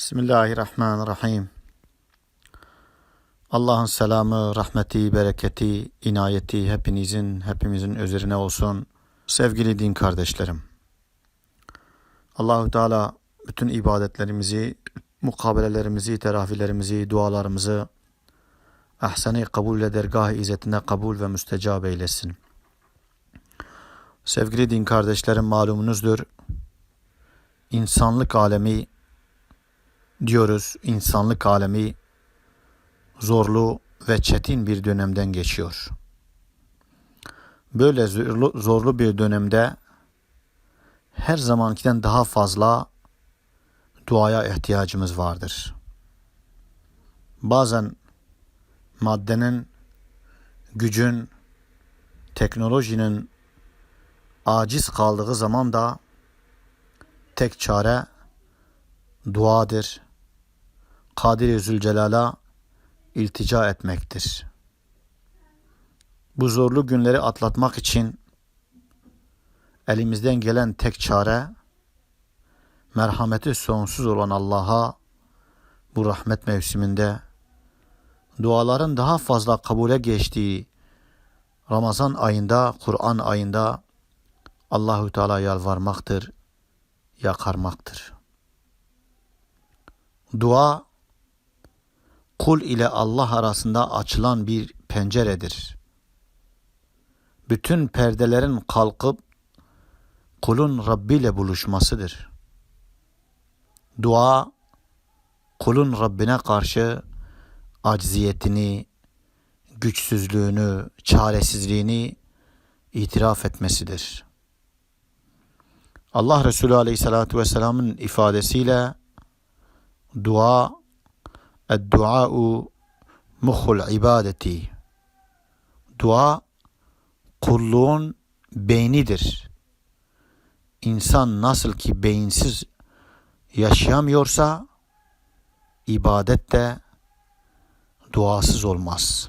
Bismillahirrahmanirrahim. Allah'ın selamı, rahmeti, bereketi, inayeti hepinizin, hepimizin üzerine olsun. Sevgili din kardeşlerim. Allahu Teala bütün ibadetlerimizi, mukabelelerimizi, terafilerimizi, dualarımızı ahseni kabul ile dergah izzetine kabul ve müstecab eylesin. Sevgili din kardeşlerim malumunuzdur. İnsanlık alemi diyoruz insanlık alemi zorlu ve çetin bir dönemden geçiyor. Böyle zorlu, zorlu bir dönemde her zamankiden daha fazla duaya ihtiyacımız vardır. Bazen maddenin, gücün, teknolojinin aciz kaldığı zaman da tek çare duadır. Kadir-i Zülcelal'a iltica etmektir. Bu zorlu günleri atlatmak için elimizden gelen tek çare merhameti sonsuz olan Allah'a bu rahmet mevsiminde duaların daha fazla kabule geçtiği Ramazan ayında, Kur'an ayında Allahü Teala yalvarmaktır, yakarmaktır. Dua kul ile Allah arasında açılan bir penceredir. Bütün perdelerin kalkıp kulun Rabbi ile buluşmasıdır. Dua kulun Rabbine karşı acziyetini, güçsüzlüğünü, çaresizliğini itiraf etmesidir. Allah Resulü Aleyhisselatü Vesselam'ın ifadesiyle dua Eddua'u muhul ibadeti. Dua kulluğun beynidir. İnsan nasıl ki beyinsiz yaşayamıyorsa ibadet de duasız olmaz.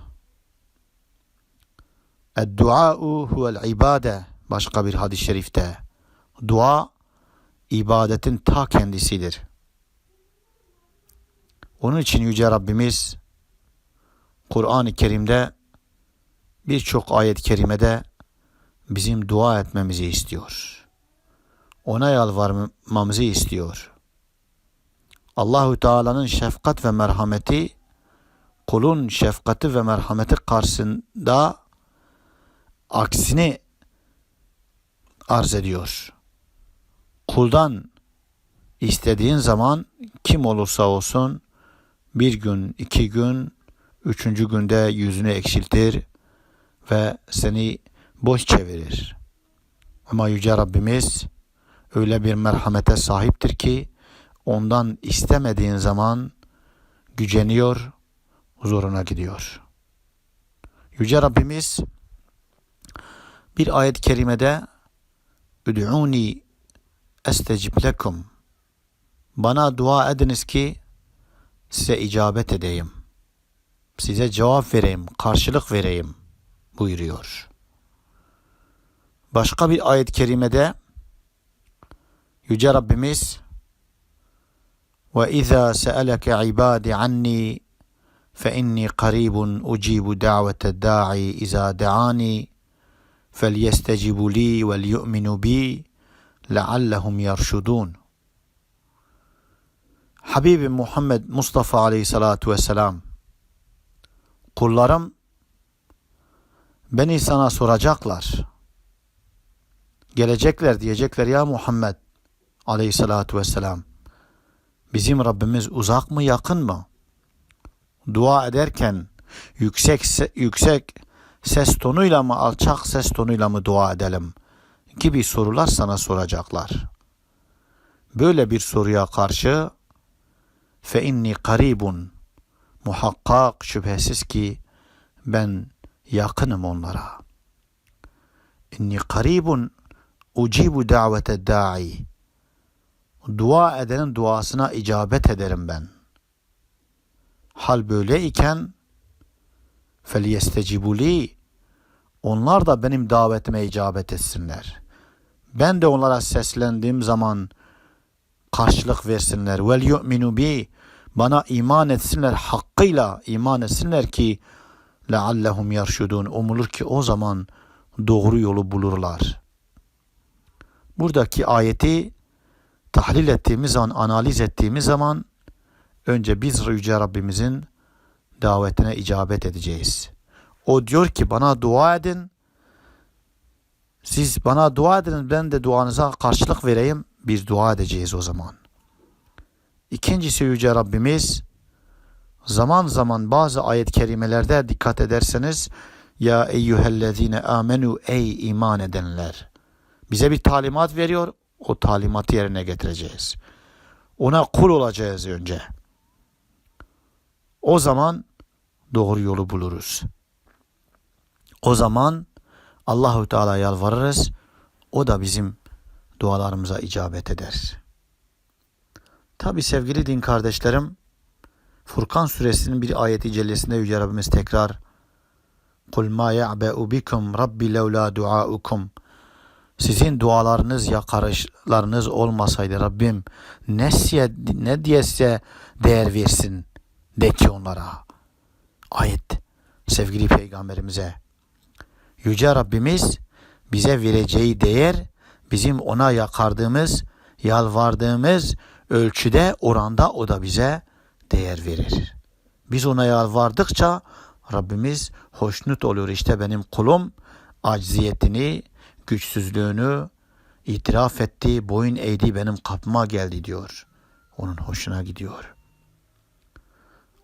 Eddua'u huvel ibade başka bir hadis-i şerifte. Dua ibadetin ta kendisidir. Onun için Yüce Rabbimiz Kur'an-ı Kerim'de birçok ayet-i kerimede bizim dua etmemizi istiyor. Ona yalvarmamızı istiyor. Allahu Teala'nın şefkat ve merhameti kulun şefkati ve merhameti karşısında aksini arz ediyor. Kuldan istediğin zaman kim olursa olsun bir gün, iki gün, üçüncü günde yüzünü eksiltir ve seni boş çevirir. Ama Yüce Rabbimiz öyle bir merhamete sahiptir ki ondan istemediğin zaman güceniyor, huzuruna gidiyor. Yüce Rabbimiz bir ayet-i kerimede Üd'uni estecib lekum Bana dua ediniz ki size icabet edeyim. Size cevap vereyim, karşılık vereyim buyuruyor. Başka bir ayet-i kerimede Yüce Rabbimiz ve izâ se'eleke ibâdi annî fe inni qaribun ucibu da'vete da'i izâ de'ani fel yestecibu li vel yu'minu bi leallehum yerşudun Habibi Muhammed Mustafa Aleyhissalatu vesselam kullarım beni sana soracaklar. Gelecekler diyecekler ya Muhammed Aleyhissalatu vesselam bizim Rabbimiz uzak mı yakın mı? Dua ederken yüksek yüksek ses tonuyla mı alçak ses tonuyla mı dua edelim gibi sorular sana soracaklar. Böyle bir soruya karşı fe inni karibun. Muhakkak şüphesiz ki ben yakınım onlara. İnni karibun ucibu davete da'i. Dua edenin duasına icabet ederim ben. Hal böyle iken felyestecibuli onlar da benim davetime icabet etsinler. Ben de onlara seslendiğim zaman karşılık versinler. Vel yu'minu bi bana iman etsinler hakkıyla iman etsinler ki leallehum yarşudun umulur ki o zaman doğru yolu bulurlar. Buradaki ayeti tahlil ettiğimiz zaman, analiz ettiğimiz zaman önce biz Yüce Rabbimizin davetine icabet edeceğiz. O diyor ki bana dua edin. Siz bana dua edin ben de duanıza karşılık vereyim. Biz dua edeceğiz o zaman. İkincisi Yüce Rabbimiz zaman zaman bazı ayet-i kerimelerde dikkat ederseniz ya eyyühellezine amenu ey iman edenler. Bize bir talimat veriyor. O talimatı yerine getireceğiz. Ona kul olacağız önce. O zaman doğru yolu buluruz. O zaman Allahu Teala yalvarırız. O da bizim dualarımıza icabet eder. Tabi sevgili din kardeşlerim, Furkan suresinin bir ayeti cellesinde Yüce Rabbimiz tekrar Kul ma ya'be'u bikum rabbi levla duaukum sizin dualarınız yakarışlarınız olmasaydı Rabbim ne, siye, ne diye değer versin de ki onlara. Ayet sevgili peygamberimize. Yüce Rabbimiz bize vereceği değer bizim ona yakardığımız, yalvardığımız ölçüde, oranda o da bize değer verir. Biz ona yalvardıkça Rabbimiz hoşnut oluyor. İşte benim kulum acziyetini, güçsüzlüğünü itiraf etti, boyun eğdi, benim kapıma geldi diyor. Onun hoşuna gidiyor.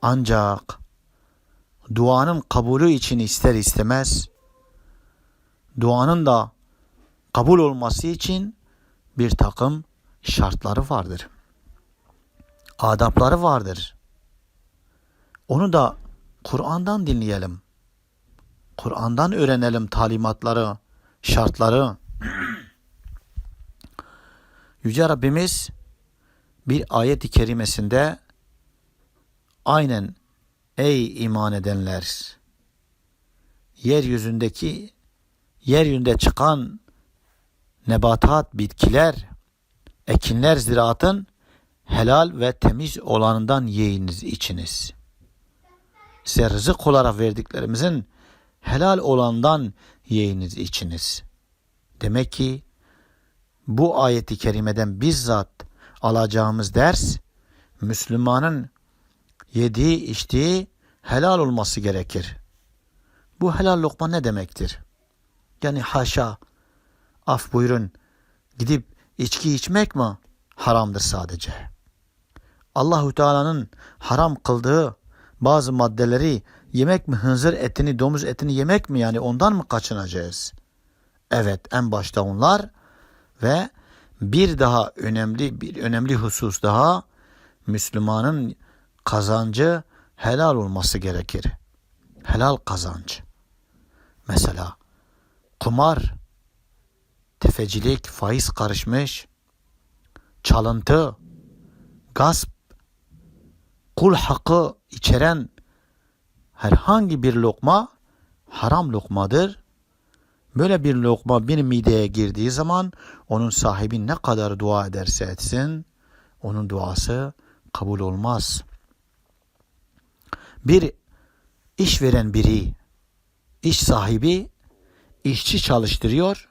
Ancak duanın kabulü için ister istemez duanın da kabul olması için bir takım şartları vardır. Adapları vardır. Onu da Kur'an'dan dinleyelim. Kur'an'dan öğrenelim talimatları, şartları. Yüce Rabbimiz bir ayet-i kerimesinde aynen ey iman edenler yeryüzündeki yeryüzünde çıkan nebatat, bitkiler, ekinler ziraatın helal ve temiz olanından yiyiniz, içiniz. Size rızık olarak verdiklerimizin helal olandan yiyiniz, içiniz. Demek ki bu ayeti kerimeden bizzat alacağımız ders Müslümanın yediği içtiği helal olması gerekir. Bu helal lokma ne demektir? Yani haşa af buyurun gidip içki içmek mi haramdır sadece? Allahu Teala'nın haram kıldığı bazı maddeleri yemek mi hınzır etini, domuz etini yemek mi yani ondan mı kaçınacağız? Evet, en başta onlar ve bir daha önemli bir önemli husus daha Müslümanın kazancı helal olması gerekir. Helal kazanç. Mesela kumar, tefecilik, faiz karışmış, çalıntı, gasp, kul hakkı içeren herhangi bir lokma haram lokmadır. Böyle bir lokma bir mideye girdiği zaman onun sahibi ne kadar dua ederse etsin onun duası kabul olmaz. Bir iş veren biri, iş sahibi işçi çalıştırıyor,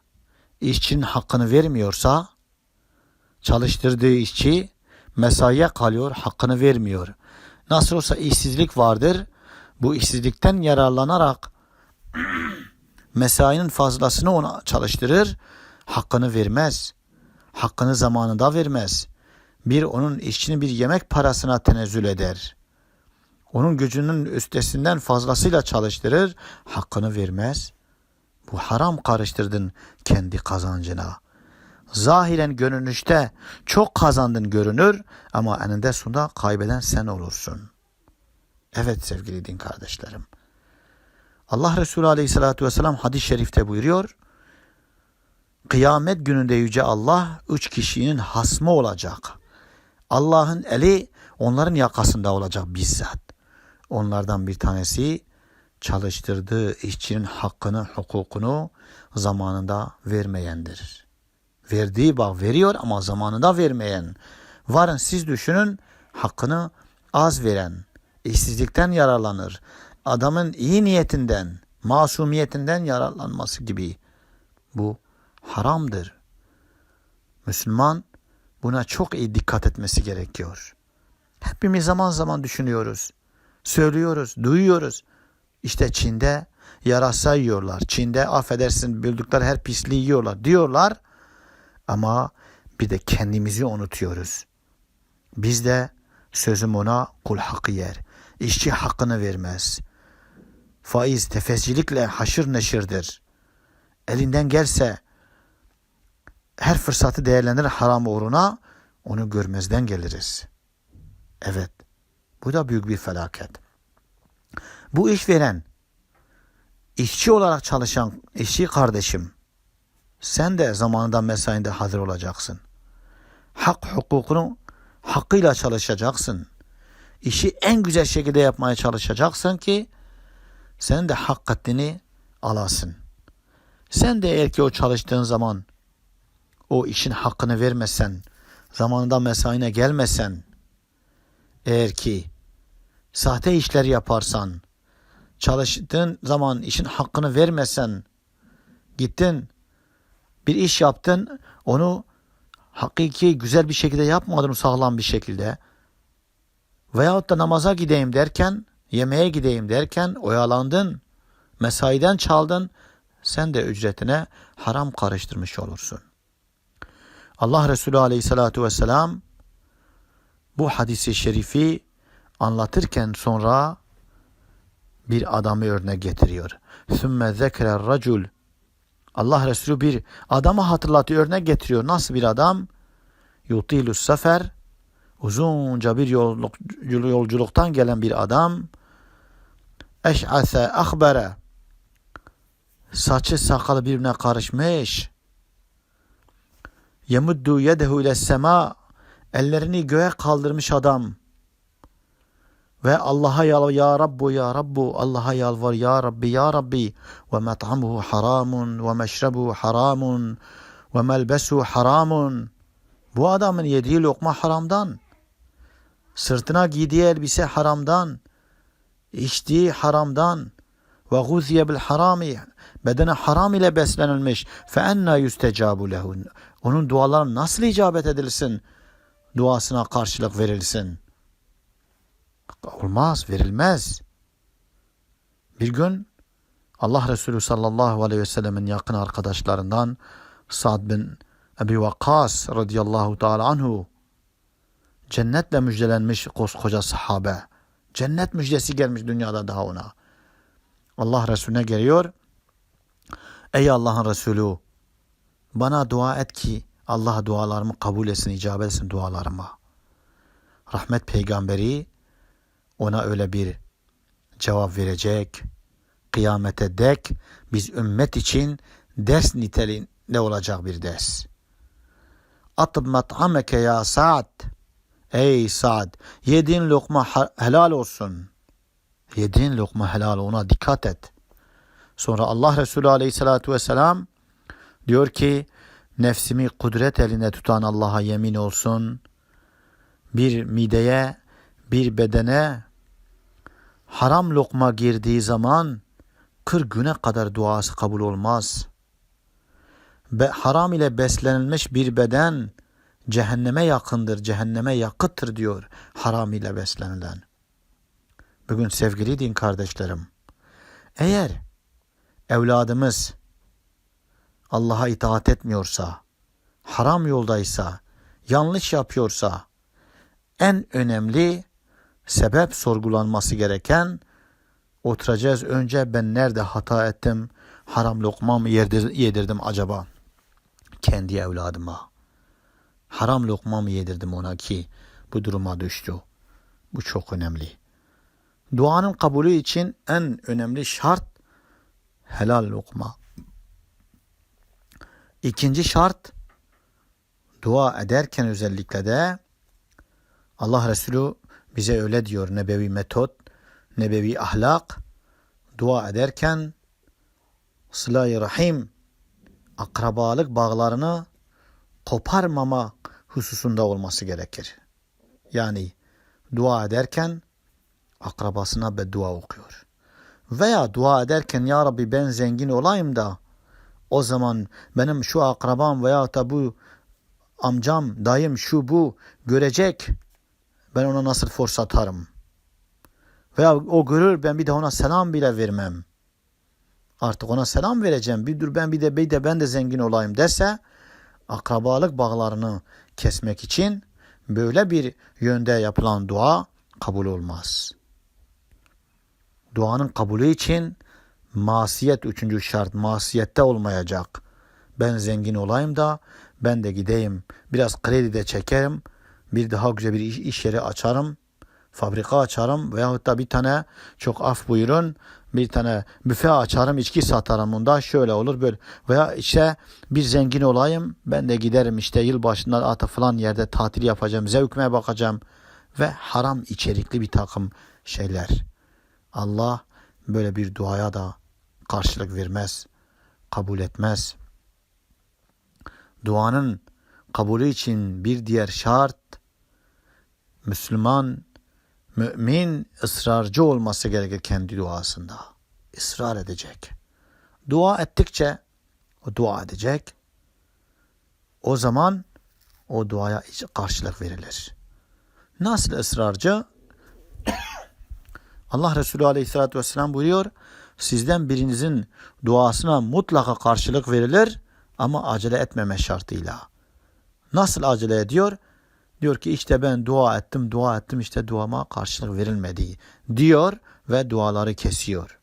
işçinin hakkını vermiyorsa çalıştırdığı işçi mesaiye kalıyor, hakkını vermiyor. Nasıl olsa işsizlik vardır. Bu işsizlikten yararlanarak mesainin fazlasını ona çalıştırır, hakkını vermez. Hakkını zamanında vermez. Bir onun işçinin bir yemek parasına tenezzül eder. Onun gücünün üstesinden fazlasıyla çalıştırır, hakkını vermez. Bu haram karıştırdın kendi kazancına. Zahiren görünüşte çok kazandın görünür ama eninde sonunda kaybeden sen olursun. Evet sevgili din kardeşlerim. Allah Resulü Aleyhisselatü Vesselam hadis-i şerifte buyuruyor. Kıyamet gününde Yüce Allah üç kişinin hasmı olacak. Allah'ın eli onların yakasında olacak bizzat. Onlardan bir tanesi çalıştırdığı işçinin hakkını, hukukunu zamanında vermeyendir. Verdiği bak veriyor ama zamanında vermeyen. Varın siz düşünün hakkını az veren, işsizlikten yararlanır. Adamın iyi niyetinden, masumiyetinden yararlanması gibi. Bu haramdır. Müslüman buna çok iyi dikkat etmesi gerekiyor. Hepimiz zaman zaman düşünüyoruz, söylüyoruz, duyuyoruz. İşte Çin'de yarasa yiyorlar. Çin'de affedersin bildikleri her pisliği yiyorlar diyorlar. Ama bir de kendimizi unutuyoruz. Biz de sözüm ona kul hakkı yer. İşçi hakkını vermez. Faiz tefescilikle haşır neşirdir. Elinden gelse her fırsatı değerlendirir haram uğruna onu görmezden geliriz. Evet. Bu da büyük bir felaket. Bu işveren işçi olarak çalışan işçi kardeşim sen de zamanında mesainde hazır olacaksın. Hak hukukunu hakkıyla çalışacaksın. İşi en güzel şekilde yapmaya çalışacaksın ki sen de hakikatini alasın. Sen de eğer ki o çalıştığın zaman o işin hakkını vermesen, zamanında mesaine gelmesen, eğer ki sahte işler yaparsan, çalıştığın zaman işin hakkını vermesen, gittin bir iş yaptın, onu hakiki güzel bir şekilde yapmadın sağlam bir şekilde veyahut da namaza gideyim derken, yemeğe gideyim derken oyalandın, mesaiden çaldın, sen de ücretine haram karıştırmış olursun. Allah Resulü Aleyhisselatü Vesselam bu hadisi şerifi anlatırken sonra bir adamı örnek getiriyor. Sümme zekre racul. Allah Resulü bir adamı hatırlatıyor, örnek getiriyor. Nasıl bir adam? Yutilus sefer. Uzunca bir yolculuk, yolculuktan gelen bir adam. Eş'ase akbere. Saçı sakalı birbirine karışmış. Yemuddu yedehu ile sema. Ellerini göğe kaldırmış adam ve Allah'a yalvar ya Rabbu ya Rabbu. Allah'a yalvar ya Rabbi ya Rabbi. Ve met'amuhu haramun ve meşrebuhu haramun ve melbesuhu haramun. Bu adamın yediği lokma haramdan sırtına giydiği elbise haramdan içtiği haramdan. Ve guziye bil harami bedene haram ile beslenilmiş. Fe enna yustecabu lehu onun duaları nasıl icabet edilsin? Duasına karşılık verilsin olmaz verilmez. Bir gün Allah Resulü sallallahu aleyhi ve sellemin yakın arkadaşlarından Sa'd bin Ebi Vakkas radıyallahu teala anhu cennetle müjdelenmiş koskoca sahabe. Cennet müjdesi gelmiş dünyada daha ona. Allah Resulüne geliyor. Ey Allah'ın Resulü bana dua et ki Allah dualarımı kabul etsin, icabet etsin dualarıma. Rahmet peygamberi ona öyle bir cevap verecek. Kıyamete dek biz ümmet için ders niteliğinde olacak bir ders. Atıp mat'ameke ya Sa'd. Ey Sa'd yediğin lokma helal olsun. Yediğin lokma helal ona dikkat et. Sonra Allah Resulü aleyhissalatu vesselam diyor ki nefsimi kudret elinde tutan Allah'a yemin olsun. Bir mideye, bir bedene haram lokma girdiği zaman 40 güne kadar duası kabul olmaz. Be, haram ile beslenilmiş bir beden cehenneme yakındır, cehenneme yakıttır diyor haram ile beslenilen. Bugün sevgili din kardeşlerim, eğer evladımız Allah'a itaat etmiyorsa, haram yoldaysa, yanlış yapıyorsa en önemli sebep sorgulanması gereken oturacağız önce ben nerede hata ettim, haram lokma mı yedirdim acaba kendi evladıma. Haram lokma mı yedirdim ona ki bu duruma düştü. Bu çok önemli. Duanın kabulü için en önemli şart helal lokma. İkinci şart dua ederken özellikle de Allah Resulü bize öyle diyor nebevi metot, nebevi ahlak dua ederken sıla-i rahim akrabalık bağlarını koparmama hususunda olması gerekir. Yani dua ederken akrabasına beddua okuyor. Veya dua ederken ya Rabbi ben zengin olayım da o zaman benim şu akrabam veya da bu amcam, dayım şu bu görecek. Ben ona nasıl fırsat atarım? Veya o görür ben bir de ona selam bile vermem. Artık ona selam vereceğim. Bir dur ben bir de bir de ben de zengin olayım derse akrabalık bağlarını kesmek için böyle bir yönde yapılan dua kabul olmaz. Duanın kabulü için masiyet üçüncü şart masiyette olmayacak. Ben zengin olayım da ben de gideyim biraz kredi de çekerim. Bir daha güzel bir iş, iş yeri açarım. Fabrika açarım veyahut da bir tane çok af buyurun bir tane büfe açarım içki satarım onda şöyle olur böyle veya işte bir zengin olayım ben de giderim işte yılbaşında ata falan yerde tatil yapacağım zevkime bakacağım ve haram içerikli bir takım şeyler. Allah böyle bir duaya da karşılık vermez, kabul etmez. Duanın kabulü için bir diğer şart Müslüman, mümin ısrarcı olması gerekir kendi duasında. Israr edecek. Dua ettikçe o dua edecek. O zaman o duaya karşılık verilir. Nasıl ısrarcı? Allah Resulü Aleyhisselatü Vesselam buyuruyor. Sizden birinizin duasına mutlaka karşılık verilir ama acele etmeme şartıyla. Nasıl acele ediyor? Diyor ki işte ben dua ettim, dua ettim işte duama karşılık verilmedi diyor ve duaları kesiyor.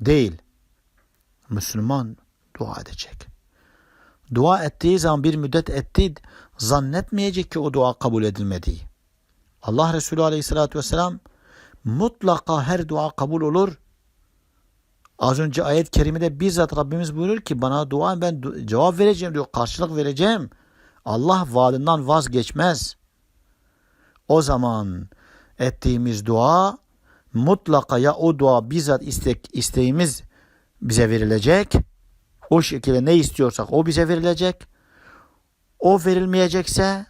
Değil. Müslüman dua edecek. Dua ettiği zaman bir müddet etti zannetmeyecek ki o dua kabul edilmedi. Allah Resulü Aleyhisselatü Vesselam mutlaka her dua kabul olur. Az önce ayet-i kerimede bizzat Rabbimiz buyurur ki bana dua ben cevap vereceğim diyor. Karşılık vereceğim. Allah vaadinden vazgeçmez. O zaman ettiğimiz dua mutlaka ya o dua bizzat istek, isteğimiz bize verilecek. O şekilde ne istiyorsak o bize verilecek. O verilmeyecekse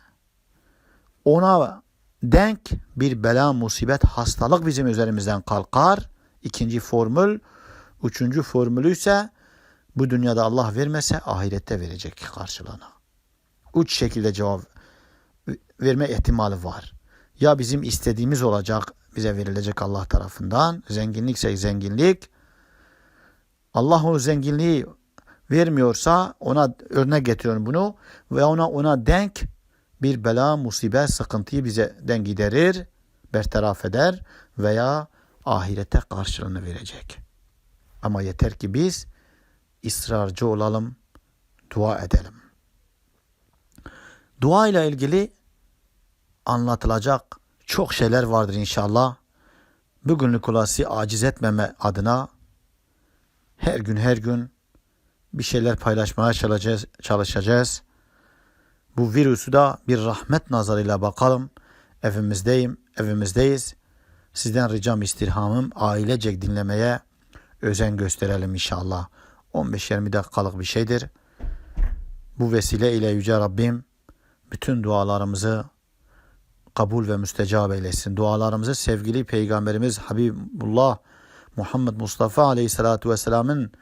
ona denk bir bela, musibet, hastalık bizim üzerimizden kalkar. İkinci formül. Üçüncü formülü ise bu dünyada Allah vermese ahirette verecek karşılığını. Üç şekilde cevap verme ihtimali var. Ya bizim istediğimiz olacak bize verilecek Allah tarafından. Zenginlikse zenginlik. Allah o zenginliği vermiyorsa ona örnek getiriyorum bunu ve ona ona denk bir bela, musibet, sıkıntıyı bizden giderir, bertaraf eder veya ahirete karşılığını verecek. Ama yeter ki biz ısrarcı olalım, dua edelim. Dua ile ilgili anlatılacak çok şeyler vardır inşallah. Bugünlük kulası aciz etmeme adına her gün her gün bir şeyler paylaşmaya çalışacağız. çalışacağız. Bu virüsü da bir rahmet nazarıyla bakalım. Evimizdeyim, evimizdeyiz. Sizden ricam istirhamım ailecek dinlemeye özen gösterelim inşallah. 15-20 dakikalık bir şeydir. Bu vesile ile Yüce Rabbim bütün dualarımızı kabul ve müstecab eylesin. Dualarımızı sevgili Peygamberimiz Habibullah Muhammed Mustafa Aleyhisselatü Vesselam'ın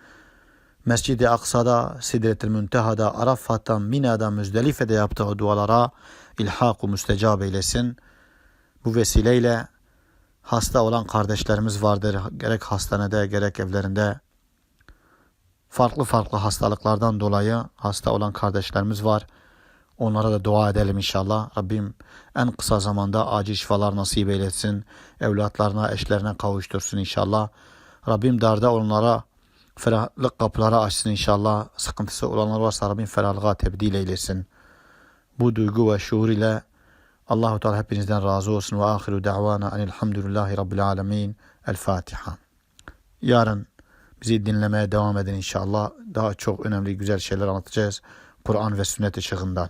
Mescid-i Aksa'da, Sidret-i Münteha'da, Arafat'tan, Mina'da, Müzdelife'de yaptığı dualara ilhak-u müstecab eylesin. Bu vesileyle hasta olan kardeşlerimiz vardır. Gerek hastanede, gerek evlerinde. Farklı farklı hastalıklardan dolayı hasta olan kardeşlerimiz var. Onlara da dua edelim inşallah. Rabbim en kısa zamanda acil şifalar nasip eylesin. Evlatlarına, eşlerine kavuştursun inşallah. Rabbim darda onlara ferahlık kapıları açsın inşallah. Sıkıntısı olanlar varsa Rabbim ferahlığa tebdil eylesin. Bu duygu ve şuur ile Allahu Teala hepinizden razı olsun ve ahiru da'vana enilhamdülillahi rabbil alamin. El Fatiha. Yarın bizi dinlemeye devam edin inşallah. Daha çok önemli güzel şeyler anlatacağız. Kur'an ve sünnet ışığından.